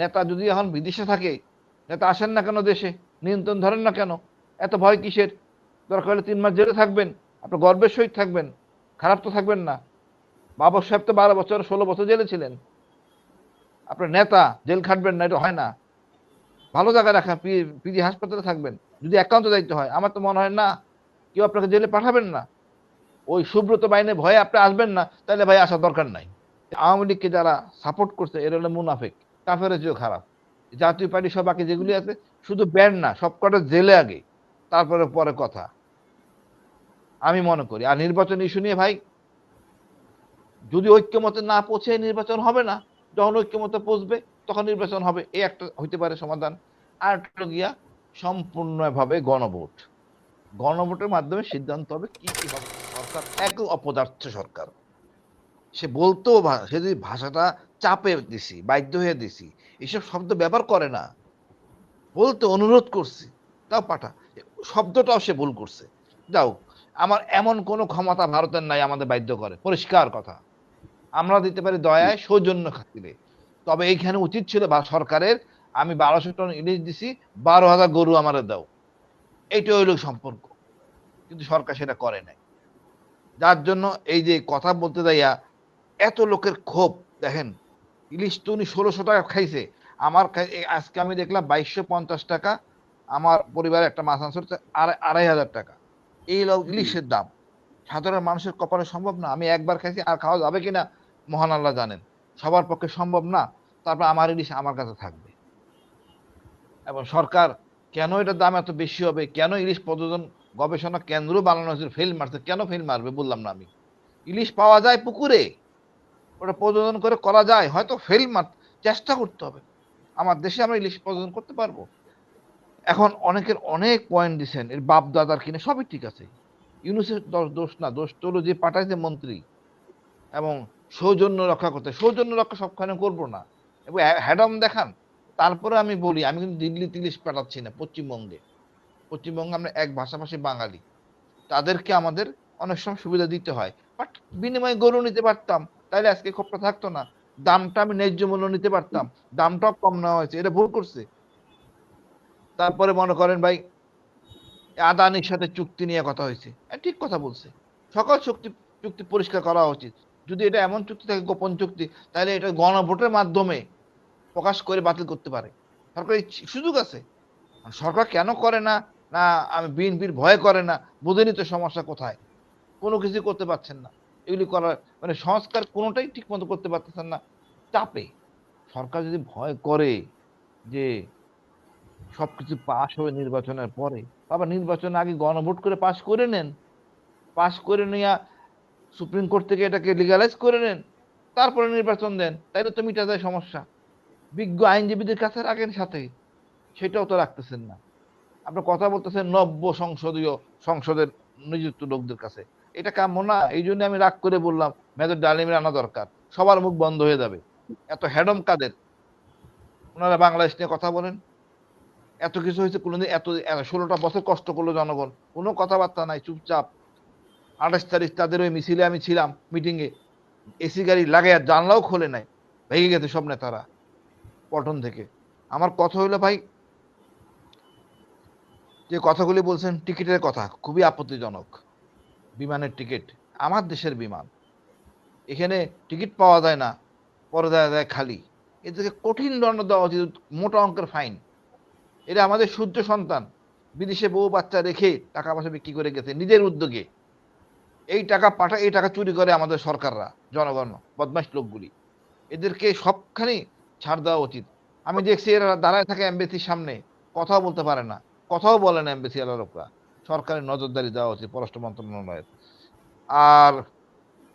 নেতা যদি এখন বিদেশে থাকে, নেতা আসেন না কেন দেশে? নিয়ন্ত্রণ ধরেন না কেন? এত ভয় কিসের? দরকার হলে তিন মাস জেলে থাকবেন, আপনি গর্বের সহিত থাকবেন, খারাপ তো থাকবেন না। বাবা সাহেব তো বারো বছর, ষোলো বছর জেলে ছিলেন। আপনার নেতা জেল খাটবেন না, এটা হয় না। ভালো জায়গায় রাখা পিজি হাসপাতালে থাকবেন। যদি একান্ত দায়িত্ব হয়, আমার তো মনে হয় না কেউ আপনাকে জেলে পাঠাবেন না। ওই সুব্রত বাহিনী ভয়ে আপনি আসবেন না, তাহলে ভাই আসার দরকার নাই। আওয়ামী লীগকে যারা সাপোর্ট করছে, এর হলো মুনাফেক। কাফের চেয়েও খারাপ। জাতীয় পার্টি, সব বাকি যেগুলি আছে, শুধু ব্যান্ড না, সব কটা জেলে আগে, তারপরে পরে কথা। আমি মনে করি, আর নির্বাচন ইস্যু নিয়ে ভাই, যদি ঐক্যমতে না পৌঁছে নির্বাচন হবে না, যখন ঐক্যমতে পৌঁছবে, তখন নির্বাচন হবে এই একটা হইতে পারে সমাধান। আর একটা গিয়া, সম্পূর্ণভাবে গণভোট। গণভোটের মাধ্যমে সিদ্ধান্ত হবে কি কি হবে সরকার এক অপদার্থ সরকার। সে বলতেও সে যদি ভাষাটা চাপে দিছি, বাধ্য হয়ে দিছি, এসব শব্দ ব্যবহার করে না। বলতে অনুরোধ করছি। তাও পাঠা। শব্দটাও সে ভুল করছে। যাও, আমার এমন কোনো ক্ষমতা ভারতের নাই আমাদের বাধ্য করে। পরিষ্কার কথা। আমরা দিতে পারি দয়ায়, সৌজন্য খাতিরে। তবে এইখানে উচিত ছিল বা, সরকারের, আমি বারোশো টন ইলিশ দিছি, বারো হাজার গরু আমার দাও। এইটা হইল সম্পর্ক। কিন্তু সরকার সেটা করে নাই। যার জন্য এই যে কথা বলতে যাইয়া এত লোকের ক্ষোভ দেখেন। ইলিশ তো উনি ষোলোশো টাকা খাইছে। আমার আজকে আমি দেখলাম বাইশশো পঞ্চাশ টাকা আমার পরিবারে একটা মাছ আনছে আড়াই হাজার টাকা। এই লোক ইলিশের দাম। সাধারণ মানুষের কপালে সম্ভব না। আমি একবার খাইছি আর খাওয়া যাবে কিনা মহান আল্লাহ জানেন। সবার পক্ষে সম্ভব না তারপর আমার ইলিশ আমার কাছে থাকবে। এবং সরকার কেন এটার দাম এত বেশি হবে? কেন ইলিশ প্রযোজন গবেষণা কেন্দ্র বানানো হয়েছে ফেল মারছে। কেন ফেল মারবে? বললাম না আমি। ইলিশ পাওয়া যায় পুকুরে। ওটা প্রযোজন করে করা যায়, হয়তো ফেল মার চেষ্টা করতে হবে। আমার দেশে আমরা ইলিশ প্রযোজন করতে পারব। এখন অনেকের অনেক পয়েন্ট দিচ্ছেন এর বাপ দাদার কিনে সবই ঠিক আছে। ইউনুসের দোষ- দোষ না, দোষ তো হলো যে পাঠাইছে মন্ত্রী এবং সৌজন্য রক্ষা করতে। সৌজন্য রক্ষা সবখানে করব না। এবং হ্যাডম দেখান। তারপরে আমি বলি, আমি কিন্তু দিল্লি তিলিশ পাঠাচ্ছি না, পশ্চিমবঙ্গে। পশ্চিমবঙ্গে আমরা এক ভাষাভাষী বাঙালি। তাদেরকে আমাদের অনেক সময় সুবিধা দিতে হয়। বাট বিনিময়ে গরু নিতে পারতাম। তাইলে আজকে ক্ষোভটা থাকতো না। দামটা আমি ন্যায্য মূল্য নিতে পারতাম। দামটাও কম নেওয়া হয়েছে এটা ভুল করছে। তারপরে মনে করেন ভাই আদানির সাথে চুক্তি নিয়ে কথা হয়েছে। হ্যাঁ, ঠিক কথা বলছে। সকল চুক্তি চুক্তি পরিষ্কার করা উচিত। যদি এটা এমন চুক্তি থাকে গোপন চুক্তি তাহলে এটা গণভোটের মাধ্যমে প্রকাশ করে বাতিল করতে পারে। সরকার সুযোগ আছে। সরকার কেন করে না? না আমি বিএনপির ভয় করে না। বুঝেনি তো সমস্যা কোথায়। কোনো কিছু করতে পারছেন না। এগুলি করার মানে সংস্কার কোনোটাই ঠিক মতো করতে পারতেছেন না। চাপে। সরকার যদি ভয় করে যে সবকিছু পাশ হবে নির্বাচনের পরে, বাবা নির্বাচন আগে গণভোট করে পাশ করে নেন। পাশ করে নেওয়া সুপ্রিম কোর্ট থেকে এটাকে লিগালাইজ করে নেন। তারপরে নির্বাচন দেন। তাইলে তো মিটা যায় সমস্যা। বিজ্ঞ আইনজীবীদের কাছে রাখেন সাথে। সেটাও তো রাখতেছেন না। আপনি কথা বলতেছেন নব্য সংসদীয় সংসদের নিযুক্ত লোকদের কাছে। এটা কাম্য না, এই জন্য আমি রাগ করে বললাম, মেজর ডালিমের আনা দরকার। সবার মুখ বন্ধ হয়ে যাবে। এত হ্যাডম কাদের? ওনারা বাংলাদেশ নিয়ে কথা বলেন। এত কিছু হয়েছে কোনোদিন, এত ষোলোটা বছর কষ্ট করল জনগণ। কোনো কথাবার্তা নাই, চুপচাপ। আঠাশ তারিখ তাদের ওই মিছিলে আমি ছিলাম, মিটিংয়ে। এসি গাড়ি লাগাইয়া জানলাও খোলে নাই। ভেঙে গেছে সব নেতারা পটন থেকে। আমার কথা হইল, ভাই, যে কথাগুলি বলছেন, টিকিটের কথা, খুবই আপত্তিজনক। বিমানের টিকিট। আমার দেশের বিমান। এখানে টিকিট পাওয়া যায় না, পরে দেওয়া যায় খালি। এদেরকে কঠিন দণ্ড দেওয়া উচিত, মোটা অঙ্কের ফাইন। এটা আমাদের সূর্য সন্তান। বিদেশে বউ বাচ্চা রেখে টাকা পয়সা বিক্রি করে গেছে নিজের উদ্যোগে। এই টাকা পাঠা, এই টাকা চুরি করে আমাদের সরকাররা, জনগণ, বদমাশ লোকগুলি। এদেরকে সবখানি ছাড় দেওয়া উচিত। আমি দেখছি এরা দাঁড়ায় থাকে এমবেসির সামনে, কথাও বলতে পারে না, কথাও বলে না এমবেসি লোকরা। সরকারের নজরদারি দেওয়া উচিত, পররাষ্ট্র মন্ত্রণালয়ের। আর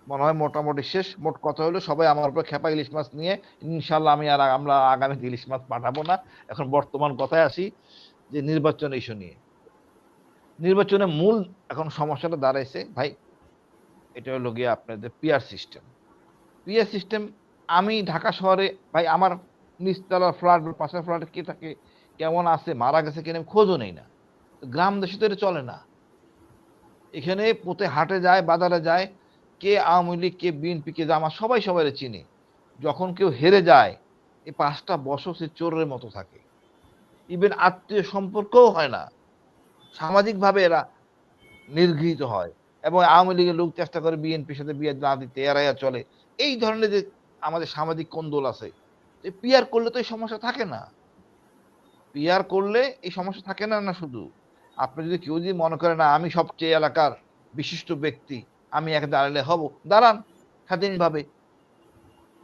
মনে হয় মোটামুটি শেষ, মোট কথা হলো সবাই আমার উপর খেপা ইলিশ মাছ নিয়ে ইনশাল্লাহ আমি আর আমরা আগামী ইলিশ মাছ পাঠাবো না। এখন বর্তমান কথায় আসি যে নির্বাচন ইস্যু নিয়ে। নির্বাচনে মূল এখন সমস্যাটা দাঁড়াইছে। ভাই, এটা হলো গিয়ে আপনাদের পিয়ার সিস্টেম পিয়ার সিস্টেম আমি ঢাকা শহরে, ভাই, আমার নিচতলার ফ্ল্যাট পাশের ফ্ল্যাটে কে থাকে, কেমন আছে, মারা গেছে কিনা আমি খোঁজও নেই না। গ্রাম দেশে তো চলে না। এখানে পোতে হাটে যায়, বাজারে যায়, কে আওয়ামী লীগ, কে বিএনপি, কে জামা সবাই সবাই চিনে। যখন কেউ হেরে যায়, এই পাঁচটা বছর সে চোরের মতো থাকে। ইভেন আত্মীয় সম্পর্কও হয় না। সামাজিকভাবে এরা নির্গৃহীত হয় এবং আওয়ামী লীগের লোক চেষ্টা করে বিএনপির সাথে বিয়ে না দিতে এরাইয়া চলে। এই ধরনের যে আমাদের সামাজিক কোন্দল আছে পিয়ার করলে তো এই সমস্যা থাকে না। পিয়ার করলে এই সমস্যা থাকে না না শুধু। আপনি যদি কেউ যদি মনে করে, না, আমি সবচেয়ে এলাকার বিশিষ্ট ব্যক্তি, আমি এক দাঁড়ালে হব, দাঁড়ান। স্বাধীনভাবে।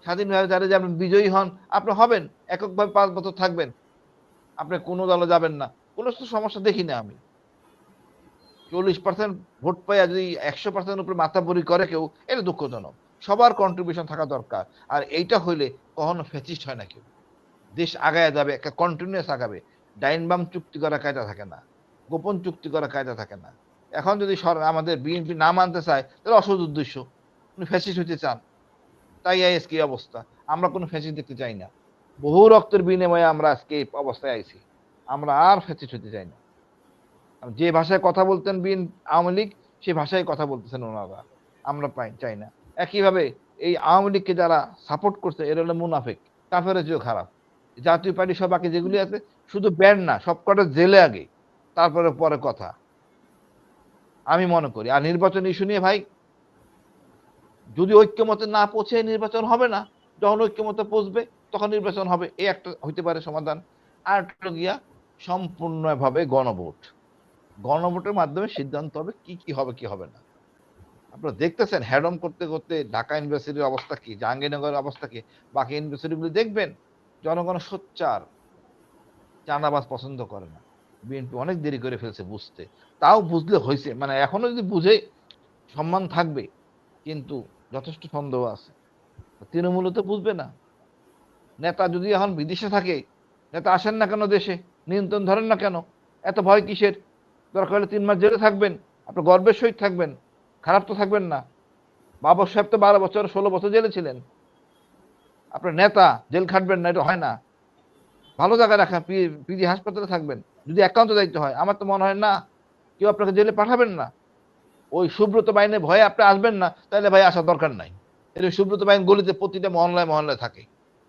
স্বাধীনভাবে দাঁড়িয়ে যে আপনি বিজয়ী হন, আপনি হবেন, এককভাবে পাঁচ বছর থাকবেন। আপনি কোনো দলে যাবেন না। কোনো সমস্যা দেখি না আমি। চল্লিশ পার্সেন্ট ভোট পাইয়া যদি একশো পার্সেন্ট উপরে মাথাবরি করে কেউ, এটা দুঃখজনক। সবার কন্ট্রিবিউশন থাকা দরকার। আর এইটা হইলে কখনো ফেসিস্ট হয় না কেউ। দেশ আগায় যাবে, একটা কন্টিনিউয়াস আগাবে। ডাইন বাম চুক্তি করা কায়দা থাকে না। গোপন চুক্তি করা কায়দা থাকে না। এখন যদি আমাদের বিএনপি না মানতে চায়, তাহলে অসৎ উদ্দেশ্য। উনি ফ্যাসিস্ট হতে চান। তাই আইএস কি অবস্থা? আমরা কোনো ফ্যাসিস্ট দেখতে চাই না। বহু রক্তের বিনিময়ে আমরা আজকে এই অবস্থায় আইছি। আমরা আর ফ্যাসিস্ট হতে চাই না। যে ভাষায় কথা বলতেন বিএন আওয়ামী লীগ, সেই ভাষায় কথা বলতেছেন ওনারা। আমরা পাই চাই না। একইভাবে এই আওয়ামী লীগকে যারা সাপোর্ট করছে, এরা হলো মুনাফেক। কাফের চেয়েও খারাপ। জাতীয় পার্টি সব বাকি যেগুলি আছে, শুধু ব্যান্ড না সব কটা জেলে আগে। তারপরে পরে কথা। আমি মনে করি, আর নির্বাচন ইস্যু নিয়ে ভাই, যদি ঐক্যমতে না পৌঁছে নির্বাচন হবে না, যখন ঐক্যমতে পৌঁছবে, তখন নির্বাচন হবে এই একটা হইতে পারে সমাধান। আর গিয়া, সম্পূর্ণভাবে গণভোট। গণভোটের মাধ্যমে সিদ্ধান্ত হবে কি কি হবে কি হবে না। আপনারা দেখতেছেন হ্যাডম করতে করতে ঢাকা ইউনিভার্সিটির অবস্থা কি, জাহাঙ্গীরনগরের অবস্থা কি? বাকি ইউনিভার্সিটিগুলি দেখবেন, জনগণ সোচ্চার, চাঁদাবাজ পছন্দ করে না। বিএনপি অনেক দেরি করে ফেলছে বুঝতে। তাও বুঝলে হয়েছে মানে এখনও যদি বুঝে, সম্মান থাকবে, কিন্তু যথেষ্ট সন্দেহ আছে। তৃণমূল তো বুঝবে না। নেতা যদি এখন বিদেশে থাকে, নেতা আসেন না কেন দেশে? নিয়ন্ত্রণ ধরেন না কেন? এত ভয় কিসের? দরকার হলে তিন মাস জেলে থাকবেন, আপনার গর্বের সহিত থাকবেন, খারাপ তো থাকবেন না। বাবর সাহেব তো বারো বছর, ষোলো বছর জেলে ছিলেন। আপনার নেতা জেল খাটবেন না, এটা হয় না। ভালো জায়গায় রাখা পিজি হাসপাতালে থাকবেন। যদি একান্ত দায়িত্ব হয়, আমার তো মনে হয় না কেউ আপনাকে জেলে পাঠাবেন না। ওই সুব্রত বাহিনীর ভয়ে আপনি আসবেন না তাহলে ভাই আসার দরকার নাই। এর সুব্রত বাহিনী গলিতে প্রতিটা মহল্লায় মহল্লায় থাকে।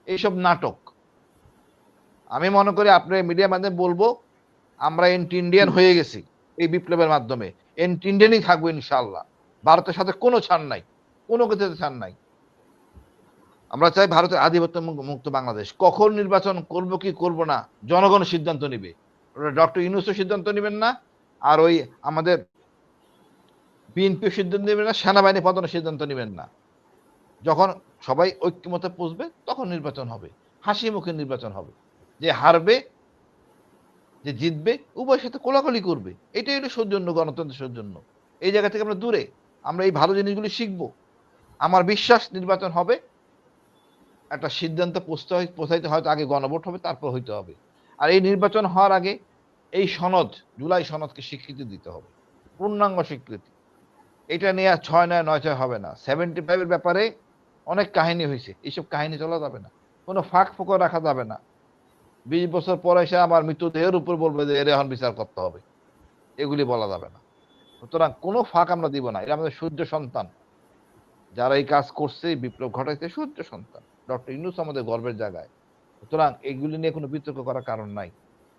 এইসব নাটক। আমি মনে করি আপনি মিডিয়ার মাধ্যমে বলব, আমরা এন্টি ইন্ডিয়ান হয়ে গেছি এই বিপ্লবের মাধ্যমে। এন্টি ইন্ডিয়ানই থাকব ইনশাল্লাহ ভারতের সাথে কোনো ছাড় নাই। কোনো কিছুতে ছাড় নাই। আমরা চাই ভারতের আধিপত্য মুক্ত বাংলাদেশ। কখন নির্বাচন করব কি করব না, জনগণ সিদ্ধান্ত নিবে। ডক্টর ইউনুসও সিদ্ধান্ত নেবেন না, আর ওই আমাদের বিএনপি সিদ্ধান্ত নেবেন না, সেনাবাহিনী পতনের সিদ্ধান্ত নেবেন না। যখন সবাই ঐক্যমতে পুষবে, তখন নির্বাচন হবে, হাসি মুখে নির্বাচন হবে। যে হারবে, যে জিতবে উভয় সাথে কোলাকুলি করবে। এটাই হলো সৌজন্য গণতন্ত্রের সৌজন্য এই জায়গা থেকে আমরা দূরে, আমরা এই ভালো জিনিসগুলি শিখব। আমার বিশ্বাস নির্বাচন হবে, একটা সিদ্ধান্ত পৌঁছতে হয় পৌঁছাইতে হয়তো আগে গণভোট হবে, তারপর হইতে হবে। আর এই নির্বাচন হওয়ার আগে এই সনদ, জুলাই সনদকে স্বীকৃতি দিতে হবে, পূর্ণাঙ্গ স্বীকৃতি। এটা নিয়ে আর ছয় নয় নয় ছয় হবে না। সেভেন্টি ফাইভের ব্যাপারে অনেক কাহিনী হয়েছে। এইসব কাহিনী চলা যাবে না। কোনো ফাঁক ফোকর রাখা যাবে না। বিশ বছর পরে এসে আমার মৃত্যুদেহের উপর বলবে যে, এর এখন বিচার করতে হবে। এগুলি বলা যাবে না। সুতরাং কোনো ফাঁক আমরা দিব না। এটা আমাদের সূর্য সন্তান। যারা এই কাজ করছে, বিপ্লব ঘটাইছে সূর্য সন্তান। ডক্টর ইউনুস আমাদের গর্বের জায়গায়। সুতরাং এগুলি নিয়ে কোনো বিতর্ক করার কারণ নাই।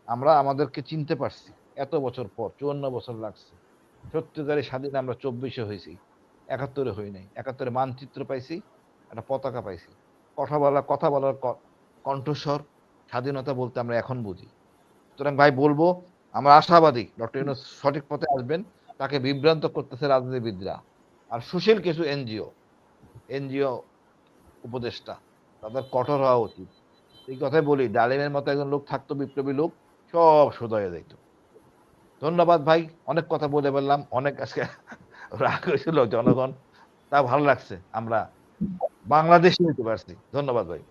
আমরা আমাদেরকে চিনতে পারছি, এত বছর পর, চুয়ান্ন বছর লাগছে। সত্যিকারের স্বাধীন আমরা চব্বিশে হয়েছি, একাত্তরে হই নাই। একাত্তরে মানচিত্র পাইছি, একটা পতাকা পাইছি। কথা বলা, কথা বলার কণ্ঠস্বর, স্বাধীনতা বলতে আমরা এখন বুঝি। সুতরাং ভাই, বলব, আমরা আশাবাদী, ডক্টর ইউনুস সঠিক পথে আসবেন, তাকে বিভ্রান্ত করতেছে রাজনীতিবিদরা। আর সুশীল কিছু এনজিও এনজিও উপদেষ্টা, তাদের কঠোর হওয়া উচিত। এই কথাই বলি, ডালিমের মতো একজন লোক থাকতো, বিপ্লবী লোক, সব সোদয়ে দিত। ধন্যবাদ ভাই, অনেক কথা বলে বললাম অনেক আজকে রাগ হয়েছিল জনগণ, তা ভালো লাগছে, আমরা বাংলাদেশে নিতে পারছি। ধন্যবাদ ভাই।